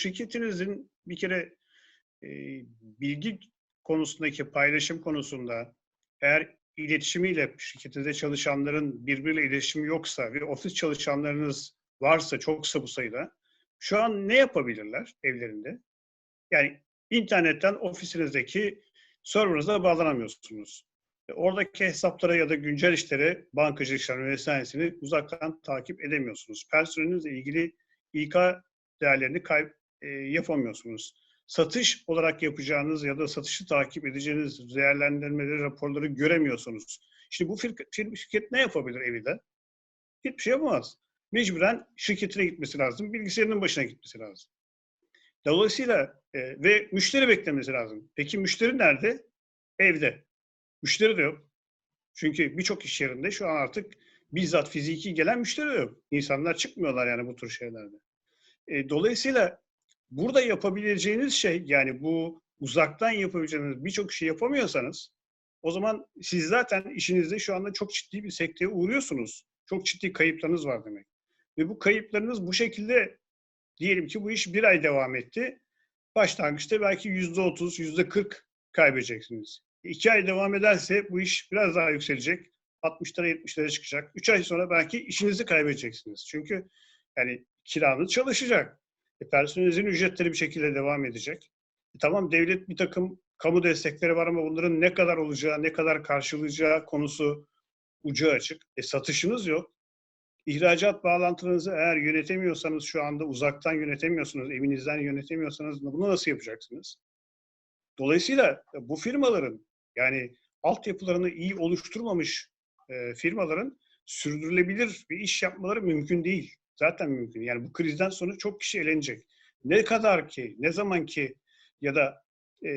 şirketinizin bir kere e, bilgi konusundaki paylaşım konusunda eğer iletişimiyle şirketinizde çalışanların birbiriyle iletişimi yoksa ve ofis çalışanlarınız varsa çoksa bu sayıda şu an ne yapabilirler evlerinde? Yani internetten ofisinizdeki serverınıza bağlanamıyorsunuz. E, Oradaki hesaplara ya da güncel işlere, bankacı işlerine vesairesini uzaktan takip edemiyorsunuz. Personelinizle ilgili İK değerlerini kayb e, yapamıyorsunuz. Satış olarak yapacağınız ya da satışı takip edeceğiniz değerlendirmeleri, raporları göremiyorsunuz. İşte bu fir- fir- şirket ne yapabilir evinde? Hiçbir şey yapamaz. Mecburen şirketine gitmesi lazım, bilgisayarının başına gitmesi lazım. Dolayısıyla e, ve müşteri beklemesi lazım. Peki müşteri nerede? Evde. Müşteri de yok. Çünkü birçok iş yerinde şu an artık bizzat fiziki gelen müşteri de yok. İnsanlar çıkmıyorlar yani bu tür şeylerde. E, dolayısıyla burada yapabileceğiniz şey yani bu uzaktan yapabileceğiniz birçok şey yapamıyorsanız o zaman siz zaten işinizde şu anda çok ciddi bir sekteye uğruyorsunuz. Çok ciddi kayıplarınız var demek. Ve bu kayıplarınız bu şekilde diyelim ki bu iş bir ay devam etti. Başlangıçta belki yüzde otuz, yüzde kırk kaybedeceksiniz. İki ay devam ederse bu iş biraz daha yükselecek. 60'lara 70'lere çıkacak. Üç ay sonra belki işinizi kaybedeceksiniz. Çünkü yani kiranız çalışacak. E, personelinizin ücretleri bir şekilde devam edecek. E, tamam devlet bir takım kamu destekleri var ama bunların ne kadar olacağı, ne kadar karşılayacağı konusu ucu açık. E, satışınız yok. İhracat bağlantınızı eğer yönetemiyorsanız şu anda uzaktan yönetemiyorsunuz, evinizden yönetemiyorsanız bunu nasıl yapacaksınız? Dolayısıyla bu firmaların yani altyapılarını iyi oluşturmamış e, firmaların sürdürülebilir bir iş yapmaları mümkün değil. Zaten mümkün. Yani bu krizden sonra çok kişi elenecek. Ne kadar ki, ne zaman ki ya da e,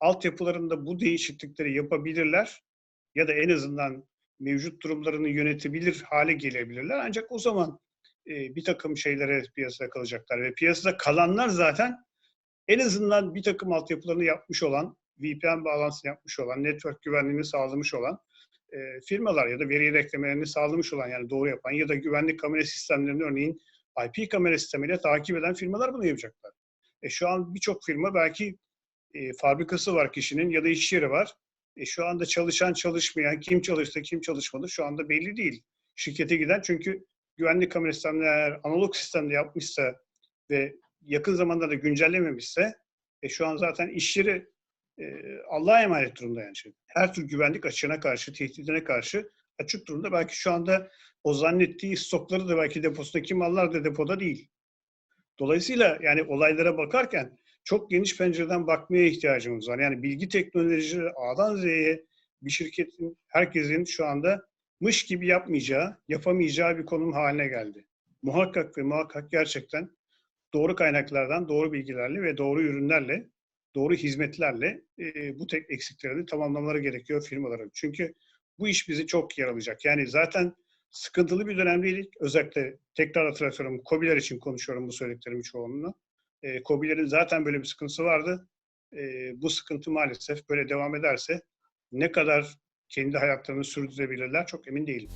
altyapılarında bu değişiklikleri yapabilirler ya da en azından mevcut durumlarını yönetebilir hale gelebilirler. Ancak o zaman e, bir takım şeylere piyasada kalacaklar ve piyasada kalanlar zaten en azından bir takım altyapılarını yapmış olan, VPN bağlantısını yapmış olan, network güvenliğini sağlamış olan e, firmalar ya da veri yedeklemelerini sağlamış olan yani doğru yapan ya da güvenlik kamera sistemlerini örneğin IP kamera sistemiyle takip eden firmalar bunu yapacaklar. E, şu an birçok firma belki e, fabrikası var kişinin ya da iş yeri var. E, şu anda çalışan çalışmayan, kim çalıştı kim çalışmadı şu anda belli değil. Şirkete giden çünkü güvenlik kamera sistemleri analog sistemde yapmışsa ve yakın zamanda da güncellememişse e, şu an zaten iş yeri Allah'a emanet durumda yani. Şey. Her tür güvenlik açığına karşı, tehdidine karşı açık durumda. Belki şu anda o zannettiği stokları da belki deposundaki mallar da depoda değil. Dolayısıyla yani olaylara bakarken çok geniş pencereden bakmaya ihtiyacımız var. Yani bilgi teknoloji A'dan Z'ye bir şirketin, herkesin şu anda mış gibi yapmayacağı, yapamayacağı bir konum haline geldi. Muhakkak ve muhakkak gerçekten doğru kaynaklardan, doğru bilgilerle ve doğru ürünlerle, doğru hizmetlerle e, bu tek eksiklerini tamamlamaları gerekiyor firmaların. Çünkü bu iş bizi çok yaralayacak. Yani zaten sıkıntılı bir dönemdeydik. Özellikle tekrar hatırlatıyorum, COBİ'ler için konuşuyorum bu söylediklerimi çoğunluğu. E, COBİ'lerin zaten böyle bir sıkıntısı vardı. E, bu sıkıntı maalesef böyle devam ederse ne kadar kendi hayatlarını sürdürebilirler çok emin değilim.